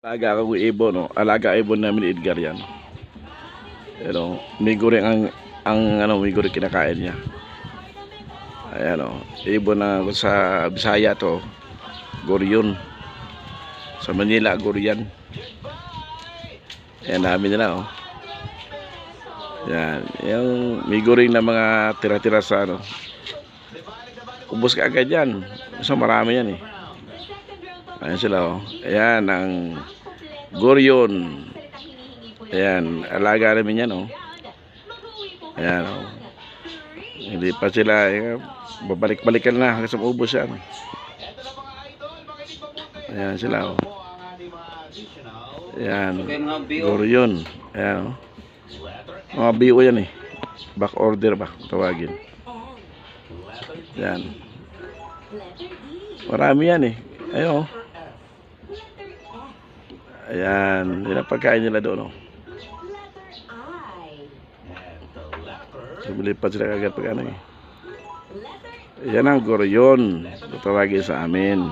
Alaga akong ibon, no? Alaga ibon namin ni Edgar yan. Pero, may guring ang, ang ano, may guring kinakain niya. Ayan, o. Ibon na sa Bisaya to. Guryon. Sa Manila, Guryan. Ayan, dami nila, oh. Yan. Yung may guring na mga tira-tira sa ano. Ubus ka agad yan. So marami yan eh. Ayan sila oh. Ayan ang Gorion. Ayan, alaga namin yan oh. Ayan oh. Hindi pa sila eh, babalik-balikan na hanggang sa maubos yan. Ayan sila oh. Ayan. Gorion. Ayan oh. Mga BO yan eh. Back order ba? Tawagin. Yan. Marami yan eh. Ayun oh. Ayan. Yan ang pagkain nila doon oh. Lumilipad sila kagad pag ano eh. Yan ang goryon. Tawagin sa amin.